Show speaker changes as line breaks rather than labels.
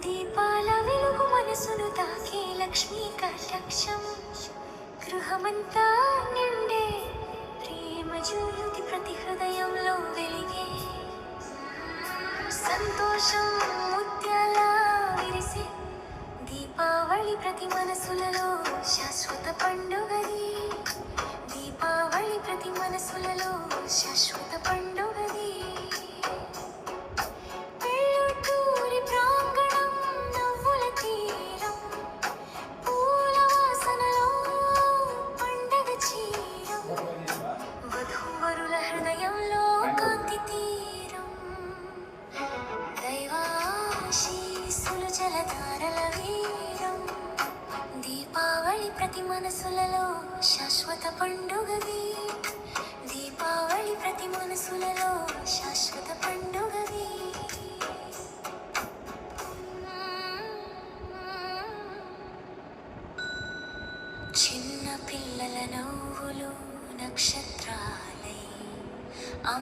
దీపాల వెలుగు మనసును తాకే లక్ష్మీ కటాక్షం గృహమంతా నిండే ప్రేమ జ్యోతి ప్రతి హృదయంలో వెలిగే. సంతోషం ముత్యాల విరిసే దీపావళి ప్రతి మనసులలో శాశ్వత పండుగది. దీపావళి ప్రతి మనసులలో శాశ్వత పండుగ ధారల వీరం. దీపావళి ప్రతి మనసులలో శాశ్వత పండుగది దీపావళి ప్రతి మనసులలో శాశ్వత పండుగది చిన్న పిల్లల నవ్వులు నక్షత్రాలు